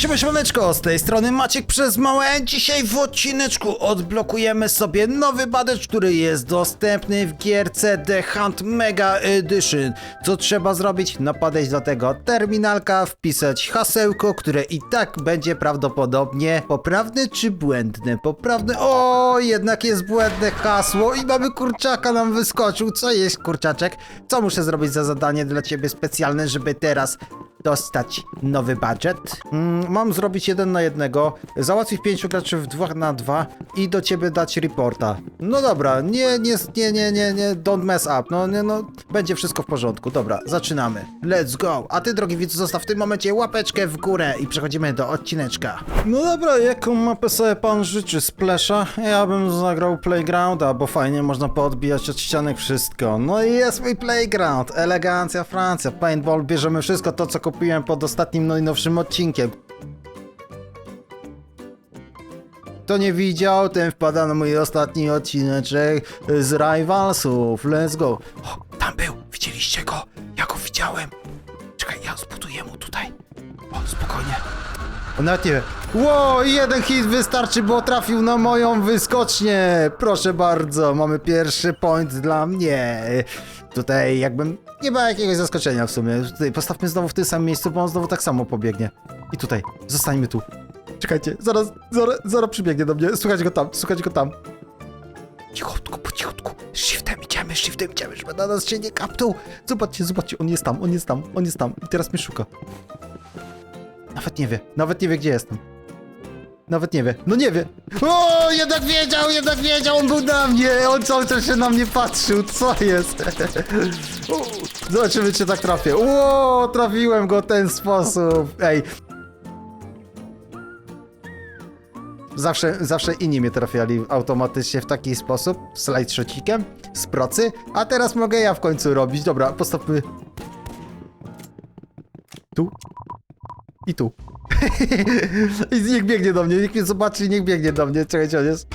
Siema, siemaneczko, z tej strony Maciek przez małe. Dzisiaj w odcineczku odblokujemy sobie nowy badacz, który jest dostępny w gierce The Hunt Mega Edition. Co trzeba zrobić? No podejść do tego terminalka, wpisać hasełko, które i tak będzie prawdopodobnie poprawne czy błędne? Poprawne? O, jednak jest błędne hasło i mamy kurczaka nam wyskoczył. Co jest kurczaczek? Co muszę zrobić za zadanie dla ciebie specjalne, żeby teraz dostać nowy budżet. Mm, mam zrobić jeden na jednego, załatwić pięciu graczy w dwa na dwa i do ciebie dać reporta. No dobra, nie, nie, nie, nie, nie, nie, don't mess up, no, nie, no, będzie wszystko w porządku. Dobra, zaczynamy. Let's go. A ty, drogi widzu, zostaw w tym momencie łapeczkę w górę i przechodzimy do odcineczka. No dobra, jaką mapę sobie pan życzy? Splasha? Ja bym zagrał Playgrounda, bo fajnie można poodbijać od ścianek wszystko. No i jest mój Playground. Elegancja Francja, paintball, bierzemy wszystko to, co kupiłem pod ostatnim najnowszym odcinkiem. Kto nie widział, ten wpada na mój ostatni odcineczek z Rivalsów. Let's go. O, tam był. Widzieliście go? Ja go widziałem. Czekaj, ja zbuduję mu tutaj. O, spokojnie. Nawet nie. Ło, jeden hit wystarczy, bo trafił na moją wyskocznię. Proszę bardzo, mamy pierwszy point dla mnie. Tutaj jakbym... Nie ma jakiegoś zaskoczenia w sumie. Tutaj postawmy znowu w tym samym miejscu, bo on znowu tak samo pobiegnie. I tutaj, zostańmy tu. Czekajcie, zaraz, zaraz, zaraz przybiegnie do mnie. Słuchajcie go tam, słuchajcie go tam. Cichutku, po cichutku. Shiftem idziemy, shiftem idziemy, żeby na nas się nie kapnął. Zobaczcie, zobaczcie, on jest tam, on jest tam, on jest tam. I teraz mnie szuka. Nawet nie wie, nawet nie wie, gdzie jestem. Nawet nie wie. No nie wie. O, jednak wiedział, jednak wiedział, on był na mnie. On cały czas się na mnie patrzył. Co jest? Zobaczymy, czy tak trafię. Ło, trafiłem go w ten sposób. Ej. Zawsze, zawsze inni mnie trafiali automatycznie w taki sposób, slajd szocikiem, z procy, a teraz mogę ja w końcu robić. Dobra, postawmy tu i tu. I niech biegnie do mnie, niech mnie zobaczy niech biegnie do mnie. Czekajcie, on jest.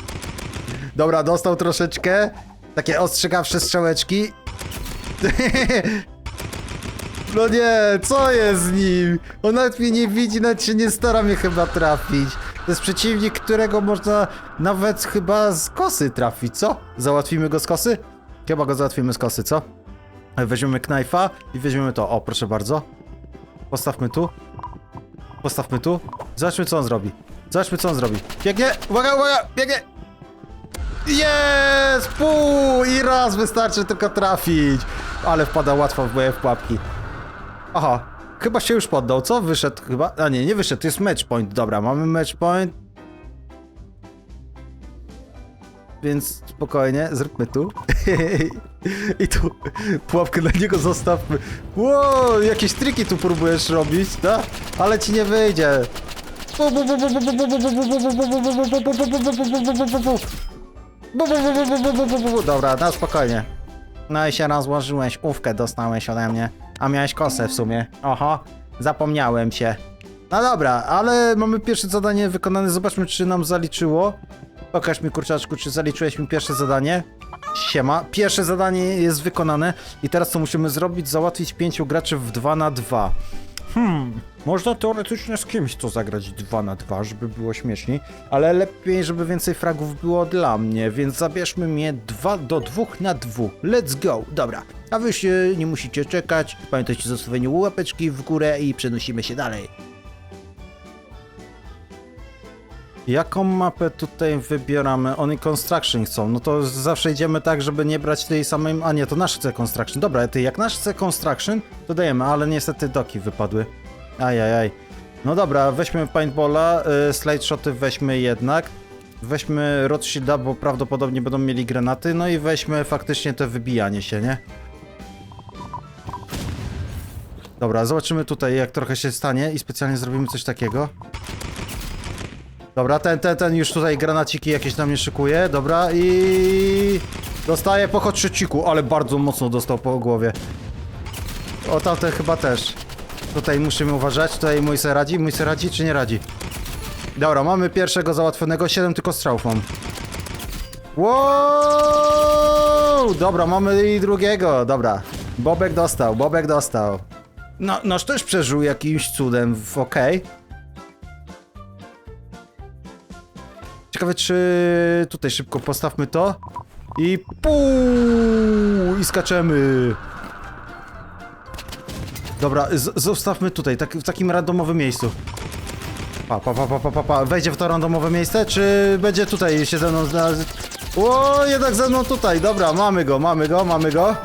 Dobra, dostał troszeczkę. Takie ostrzegawcze strzałeczki. No nie, co jest z nim? On nawet mnie nie widzi, nawet się nie stara mnie chyba trafić. To jest przeciwnik, którego można nawet chyba z kosy trafić, co? Załatwimy go z kosy? Chyba go załatwimy z kosy, co? Weźmiemy knajfa i weźmiemy to. O, proszę bardzo. Postawmy tu. Postawmy tu. Zobaczmy, co on zrobi. Zobaczmy, co on zrobi. Biegnie! Uwaga, uwaga! Biegnie! Jest! Pół! I raz wystarczy tylko trafić. Ale wpada łatwo w moje pułapki. Aha. Chyba się już poddał, co? Wyszedł chyba. A nie, nie wyszedł, jest match point. Dobra, mamy match point. Więc spokojnie, zróbmy tu. I tu pułapkę dla niego zostawmy. Wow, jakieś triki tu próbujesz robić, tak? Ale ci nie wyjdzie. Dobra, na spokojnie. No i się rozłożyłeś, ówkę dostałeś ode mnie. A miałeś kosę w sumie. Oho, zapomniałem się. No dobra, ale mamy pierwsze zadanie wykonane. Zobaczmy, czy nam zaliczyło. Pokaż mi, kurczaczku, czy zaliczyłeś mi pierwsze zadanie. Siema. Pierwsze zadanie jest wykonane. I teraz co musimy zrobić? Załatwić pięciu graczy w 2 na 2 Hmm, można teoretycznie z kimś to zagrać 2 na 2 żeby było śmieszniej, ale lepiej, żeby więcej fragów było dla mnie, więc zabierzmy mnie 2 do 2 na 2. Let's go! Dobra, a wy się nie musicie czekać. Pamiętajcie o zostawieniu łapeczki w górę i przenosimy się dalej. Jaką mapę tutaj wybieramy? Oni Construction chcą, no to zawsze idziemy tak, żeby nie brać tej samej... A nie, to nasz chce Construction. Dobra, ty jak nasz chce Construction, to dajemy, ale niestety doki wypadły. Ajajaj. No dobra, weźmy Paintballa, y, slide shoty weźmy jednak. Weźmy Rothschilda, bo prawdopodobnie będą mieli granaty, no i weźmy faktycznie to wybijanie się, nie? Dobra, zobaczymy tutaj jak trochę się stanie i specjalnie zrobimy coś takiego. Dobra, ten, ten, ten już tutaj granaciki jakieś na mnie szykuje, dobra i... Dostaje po trzeciku, ale bardzo mocno dostał po głowie. O, tamten chyba też. Tutaj musimy uważać, tutaj mój se radzi, mój se radzi czy nie radzi? Dobra, mamy pierwszego załatwionego, 7 tylko strzałów mam. Wow! Dobra, mamy i drugiego, dobra. Bobek dostał, Bobek dostał. No, noż też przeżył jakimś cudem okej. Ciekawe, czy tutaj szybko postawmy to. I pół i skaczemy. Dobra, zostawmy tutaj, tak, w takim randomowym miejscu. Pa, pa, pa, pa, pa, pa. Wejdzie w to randomowe miejsce, czy będzie tutaj się ze mną znaleźć? O, jednak ze mną tutaj. Dobra, mamy go, mamy go, mamy go.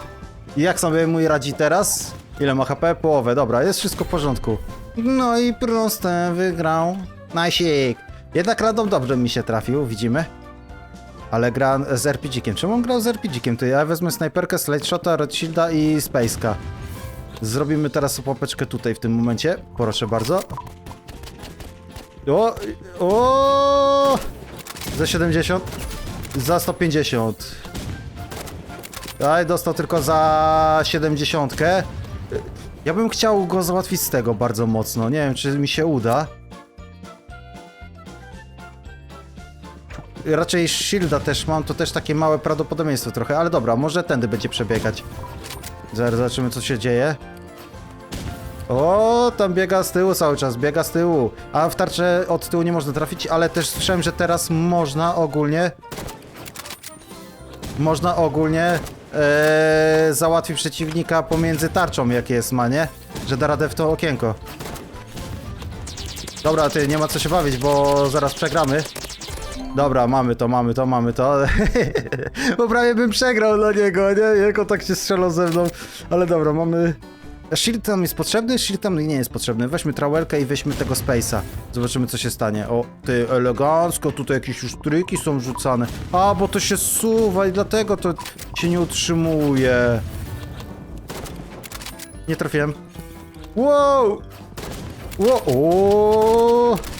I jak sobie mój radzi teraz? Ile ma HP? Połowę, dobra, jest wszystko w porządku. No i proste, wygrał. Najsik. Jednak random dobrze mi się trafił, widzimy. Ale gra z RPG-kiem. Czemu on grał z RPG-kiem? To ja wezmę snajperkę, slide shota, red shielda i space'a. Zrobimy teraz popeczkę tutaj w tym momencie. Proszę bardzo. O! O! Za 70. Za 150. Aj, dostał tylko za 70. Ja bym chciał go załatwić z tego bardzo mocno. Nie wiem, czy mi się uda. Raczej shielda też mam, to też takie małe prawdopodobieństwo trochę, ale dobra, może tędy będzie przebiegać. Zaraz zobaczymy, co się dzieje. O, tam biega z tyłu cały czas, biega z tyłu. A w tarczę od tyłu nie można trafić, ale też słyszałem, że teraz można ogólnie... Można ogólnie e, załatwić przeciwnika pomiędzy tarczą, jak jest ma, nie? Że da radę w to okienko. Dobra, ty, nie ma co się bawić, bo zaraz przegramy. Dobra, mamy to, mamy to, mamy to. Bo prawie bym przegrał dla niego, nie? Jak on tak się strzelał ze mną. Ale dobra, mamy... Shield tam jest potrzebny? Shield tam nie jest potrzebny. Weźmy trałelkę i weźmy tego Space'a. Zobaczymy, co się stanie. O, ty, elegancko, tutaj jakieś już tryki są rzucane. A, bo to się suwa i dlatego to się nie utrzymuje. Nie trafiłem. Wow! Wow! O!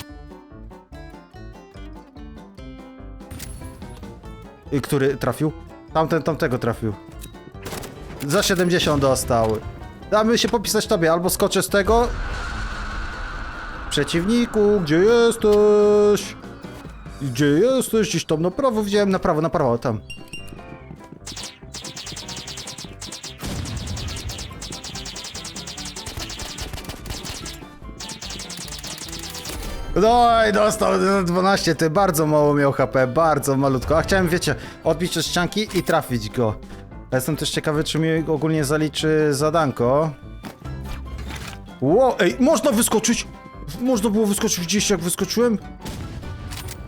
Y, Który trafił? Tamten, tamtego trafił. Za 70 dostał. Damy się popisać tobie, albo skoczę z tego. Przeciwniku, gdzie jesteś? Gdzie jesteś? Gdzieś tam na prawo widziałem, na prawo, na prawo, tam. No i dostał 12, ty bardzo mało miał HP, bardzo malutko. A chciałem, wiecie, odbić od ścianki i trafić go. Ja Jestem też ciekawy, czy mi ogólnie zaliczy zadanko. Ło, ej, można wyskoczyć! Można było wyskoczyć gdzieś, jak wyskoczyłem?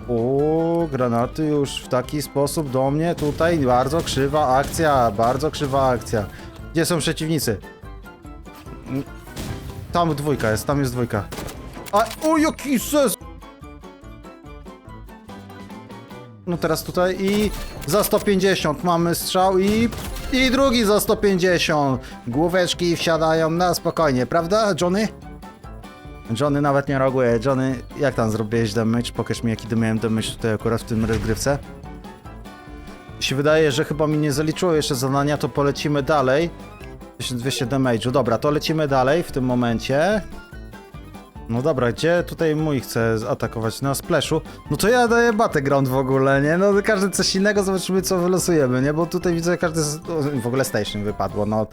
O, granaty już w taki sposób do mnie tutaj. Bardzo krzywa akcja, bardzo krzywa akcja. Gdzie są przeciwnicy? Tam dwójka jest, tam jest dwójka. A, o jaki ses! No teraz tutaj i za 150 mamy strzał i... I drugi za 150. Główeczki wsiadają na spokojnie, prawda, Johnny? Johnny nawet nie reaguje. Johnny, jak tam zrobiłeś damage? Pokaż mi jaki miałem damage tutaj akurat w tym rozgrywce. Się wydaje, że chyba mi nie zaliczyło jeszcze zadania, to polecimy dalej. 1200 damage'u. Dobra, to lecimy dalej w tym momencie. No dobra, gdzie tutaj mój chce zaatakować? Na splashu? No to ja daję battleground w ogóle, nie? No każdy coś innego, zobaczymy co wylosujemy, nie? Bo tutaj widzę każdy... W ogóle station wypadło, no.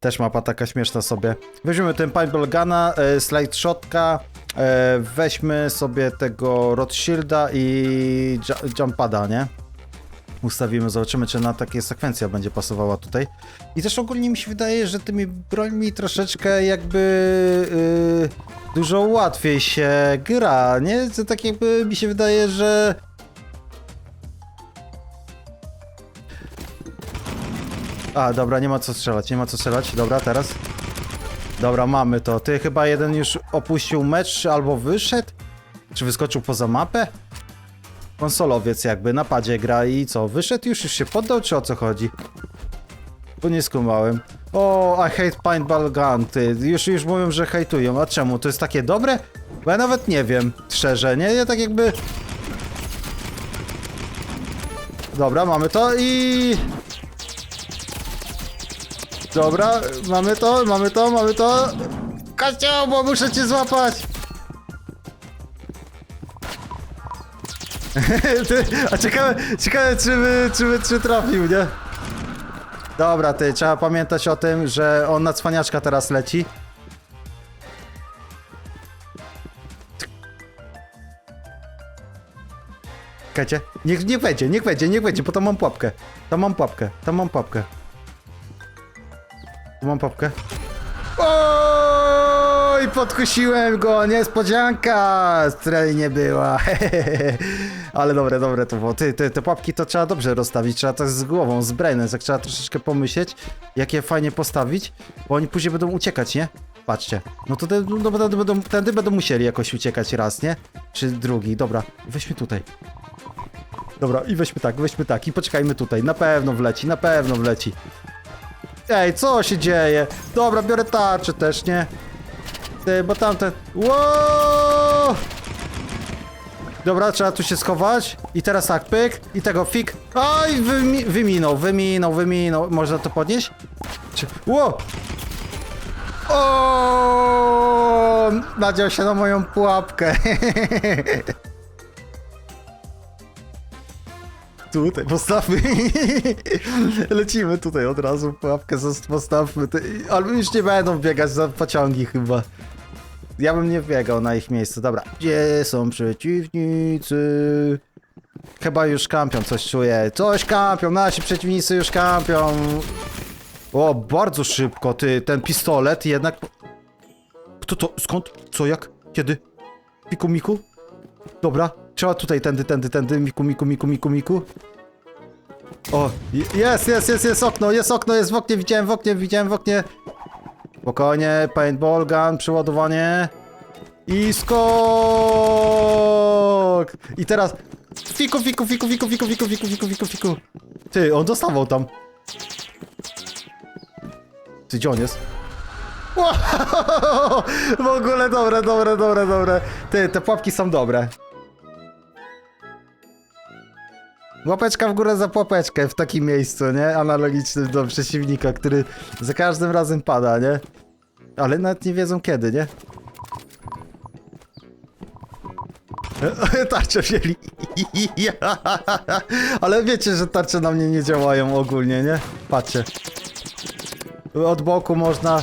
Też mapa taka śmieszna sobie. Weźmiemy ten paintball guna, e, slide shotka, e, weźmy sobie tego Rothschilda i ju- jumpada, nie? Ustawimy, zobaczymy, czy na takie sekwencja będzie pasowała tutaj. I też ogólnie mi się wydaje, że tymi brońmi troszeczkę jakby yy, dużo łatwiej się gra, nie? To tak jakby mi się wydaje, że... A, dobra, nie ma co strzelać, nie ma co strzelać. Dobra, teraz. Dobra, mamy to. Ty chyba jeden już opuścił mecz albo wyszedł? Czy wyskoczył poza mapę? Konsolowiec jakby na padzie gra i co? Wyszedł już, już się poddał, czy o co chodzi? Bo nie skumałem. O, I hate paintball gun, ty. Już, już mówią, że hejtują. A czemu? To jest takie dobre? Bo ja nawet nie wiem, szczerze, nie? Ja tak jakby... Dobra, mamy to i... Dobra, mamy to, mamy to, mamy to. Kościół, bo muszę cię złapać. ty, a ciekawe, ciekawe czy, by, czy, by, czy trafił, nie? Dobra, ty, trzeba pamiętać o tym, że on na cwaniaczka teraz leci. Czekajcie, niech, niech wejdzie, niech wejdzie, niech wejdzie, bo tam mam pułapkę. Tam mam pułapkę, tam mam pułapkę. Tu mam pułapkę. Podkusiłem go, niespodzianka, z której nie była. Ale dobre, dobre to było. Ty, ty, te pułapki to trzeba dobrze rozstawić, trzeba tak z głową, z brainem, tak trzeba troszeczkę pomyśleć, jak je fajnie postawić, bo oni później będą uciekać, nie? Patrzcie. No to te, no, tędy, będą, tędy będą musieli jakoś uciekać raz, nie? Czy drugi. Dobra, weźmy tutaj. Dobra, i weźmy tak, weźmy tak i poczekajmy tutaj. Na pewno wleci, na pewno wleci. Ej, co się dzieje? Dobra, biorę tarczę też, nie? Ty, bo tamte... Wow! Dobra, trzeba tu się schować. I teraz tak, pyk. I tego fik. Oj, wymi wyminął, wyminął, wyminął. Można to podnieść? Czy... Ło! O! Nadział się na moją pułapkę. Tutaj postawmy. Lecimy tutaj od razu. Pułapkę postawmy. Ale już nie będą biegać za pociągi chyba. Ja bym nie biegał na ich miejscu. Dobra. Gdzie są przeciwnicy? Chyba już kampią, coś czuję. Coś kampią, nasi przeciwnicy już kampią. O, bardzo szybko, ty, ten pistolet jednak... Kto to? Skąd? Co, jak? Kiedy? Miku, miku? Dobra, trzeba tutaj, tędy, tędy, tędy, miku, miku, miku, miku, miku. O, je- jest, jest, jest, jest okno, jest okno, jest w oknie, widziałem w oknie, widziałem w oknie. Spokojnie, paintball gun, przeładowanie. I skok! I teraz... Fiku, fiku, fiku, fiku, fiku, fiku, fiku, fiku, fiku, fiku. Ty, on dostawał tam. Ty, gdzie on jest? Wow! W ogóle dobre, dobre, dobre, dobre. Ty, te pułapki są dobre. Łapeczka w górę za pułapeczkę w takim miejscu, nie? Analogicznym do przeciwnika, który za każdym razem pada, nie? Ale nawet nie wiedzą kiedy, nie? Tarcze wzięli. Ale wiecie, że tarcze na mnie nie działają ogólnie, nie? Patrzcie. Od boku można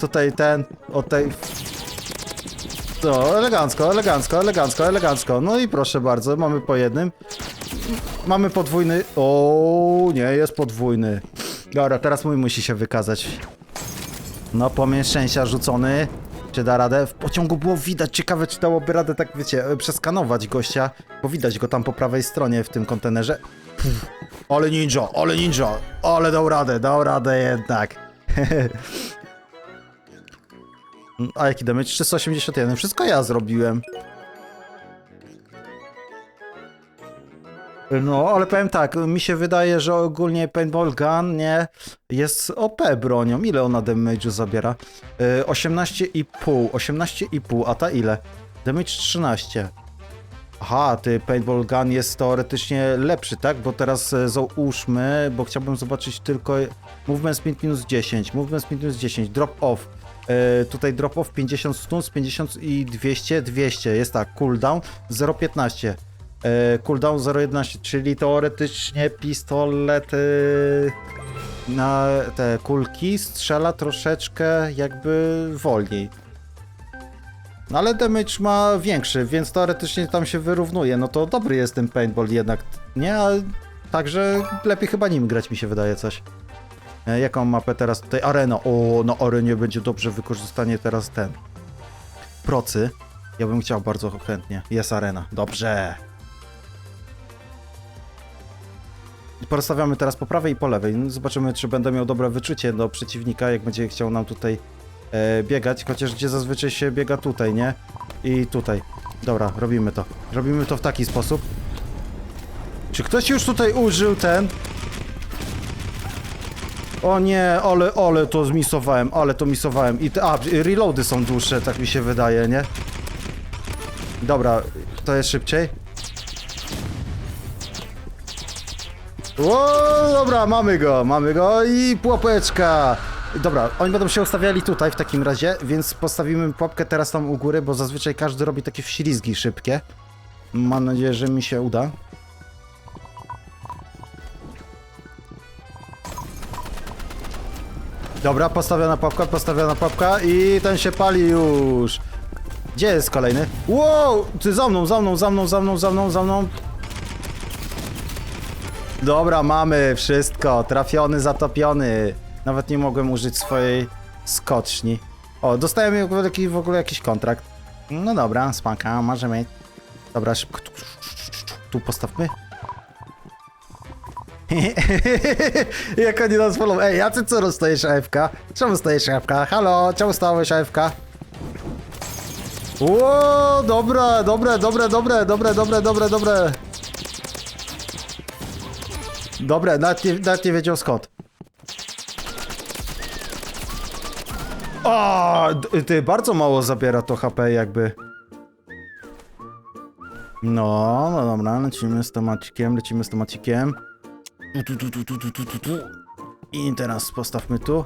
tutaj ten, od tej... No, elegancko, elegancko, elegancko, elegancko. No i proszę bardzo, mamy po jednym. Mamy podwójny... O, nie, jest podwójny. Dobra, teraz mój musi się wykazać. No, płomień szczęścia rzucony. Czy da radę? W pociągu było widać. Ciekawe, czy dałoby radę tak, wiecie, przeskanować gościa, bo widać go tam po prawej stronie w tym kontenerze. Pff, ale ninja, ale ninja, ale dał radę, dał radę jednak. A jaki damage? 381. Wszystko ja zrobiłem. No, ale powiem tak, mi się wydaje, że ogólnie Paintball Gun, nie, jest OP bronią. Ile ona damage'u zabiera? Yy, 18,5, 18,5, a ta ile? Damage 13. Aha, ty Paintball Gun jest teoretycznie lepszy, tak? Bo teraz e, załóżmy, bo chciałbym zobaczyć tylko movement speed minus 10, movement speed minus 10, drop off. E, tutaj drop off 50 stuns, 50 i 200, 200. Jest tak, cooldown 0,15. E, cooldown 0,11, czyli teoretycznie pistolet e, na te kulki strzela troszeczkę jakby wolniej. No ale damage ma większy, więc teoretycznie tam się wyrównuje. No to dobry jest ten paintball jednak, nie? Ale także lepiej chyba nim grać mi się wydaje coś. E, jaką mapę teraz tutaj? Arena. O, na arenie będzie dobrze wykorzystanie teraz ten. Procy. Ja bym chciał bardzo chętnie. Jest arena. Dobrze. Porozstawiamy teraz po prawej i po lewej. No, Zobaczymy, czy będę miał dobre wyczucie do przeciwnika, jak będzie chciał nam tutaj e, biegać, chociaż gdzie zazwyczaj się biega tutaj, nie? I tutaj. Dobra, robimy to. Robimy to w taki sposób. Czy ktoś już tutaj użył ten? O nie, ale, ale to zmisowałem, ale to misowałem. I te, a, reloady są dłuższe, tak mi się wydaje, nie? Dobra, to jest szybciej. O, dobra, mamy go, mamy go i pułapeczka. Dobra, oni będą się ustawiali tutaj w takim razie, więc postawimy pułapkę teraz tam u góry, bo zazwyczaj każdy robi takie wślizgi szybkie. Mam nadzieję, że mi się uda. Dobra, postawiona pułapka, postawiona pułapka i ten się pali już. Gdzie jest kolejny? Wow! Ty za mną, za mną, za mną, za mną, za mną, za mną. Dobra, mamy wszystko. Trafiony, zatopiony. Nawet nie mogłem użyć swojej skoczni. O, dostałem w ogóle jakiś, kontrakt. No dobra, spaka, możemy. Dobra, szybko. Tu, tu postawmy. Jak oni nas wolą. Ej, a ty co rozstajesz AFK? Czemu stajesz AFK? Halo, czemu stałeś AFK? Ło, dobre, dobre, dobre, dobre, dobre, dobre, dobre, dobre. Dobre, nawet nie, nawet nie wiedział skąd. O, ty, bardzo mało zabiera to HP jakby. No, no dobra, lecimy z tomacikiem, lecimy z tu. I teraz postawmy tu.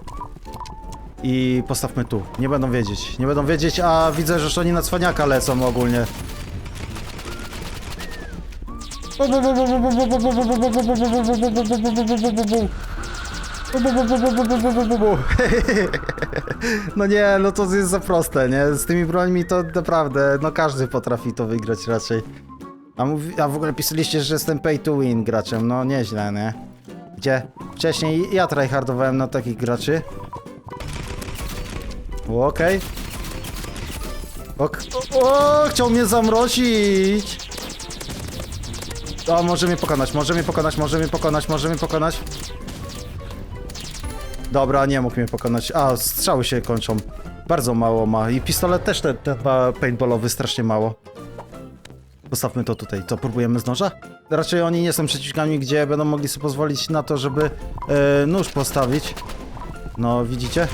I postawmy tu. Nie będą wiedzieć. Nie będą wiedzieć, a widzę, że oni na cwaniaka lecą ogólnie. No nie, no to jest za proste, nie? Z tymi brońmi to naprawdę, no każdy potrafi to wygrać raczej. A, mówi, a w ogóle pisaliście, że jestem pay to win graczem, no nieźle, nie? Gdzie? Wcześniej ja tryhardowałem na takich graczy. O, Okej. Ok. O, chciał mnie zamrozić! O, może mnie pokonać, może mnie pokonać, może mnie pokonać, może mnie pokonać. Dobra, nie mógł mnie pokonać. A, strzały się kończą. Bardzo mało ma. I pistolet też ten, ten ma paintballowy strasznie mało. Postawmy to tutaj. Co, próbujemy z noża? Raczej oni nie są przeciwnikami, gdzie będą mogli sobie pozwolić na to, żeby e, nóż postawić. No, widzicie?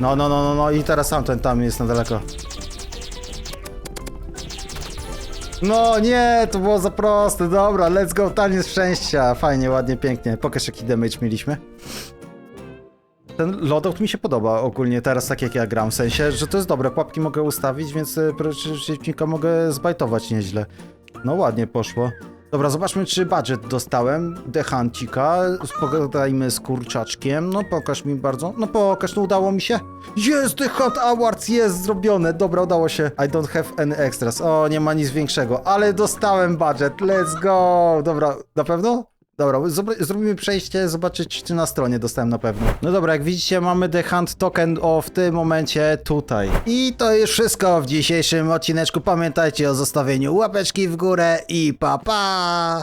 No, no, no, no, no i teraz sam ten tam jest na daleko. No nie, to było za proste. Dobra, let's go, taniec szczęścia. Fajnie, ładnie, pięknie. Pokaż jaki damage mieliśmy. Ten loadout mi się podoba ogólnie teraz, tak jak ja gram, w sensie, że to jest dobre. Pułapki mogę ustawić, więc e, przeciwnika mogę zbajtować nieźle. No ładnie poszło. Dobra, zobaczmy, czy budget dostałem. Dechancika, pogadajmy z kurczaczkiem. No pokaż mi bardzo. No pokaż, no udało mi się. Jest, The Hunt Awards jest zrobione. Dobra, udało się. I don't have any extras. O, nie ma nic większego, ale dostałem budget. Let's go. Dobra, na pewno? Dobra, zrobimy przejście, zobaczyć czy na stronie dostałem na pewno. No dobra, jak widzicie mamy The Hunt Token o w tym momencie tutaj. I to już wszystko w dzisiejszym odcineczku. Pamiętajcie o zostawieniu łapeczki w górę i pa pa!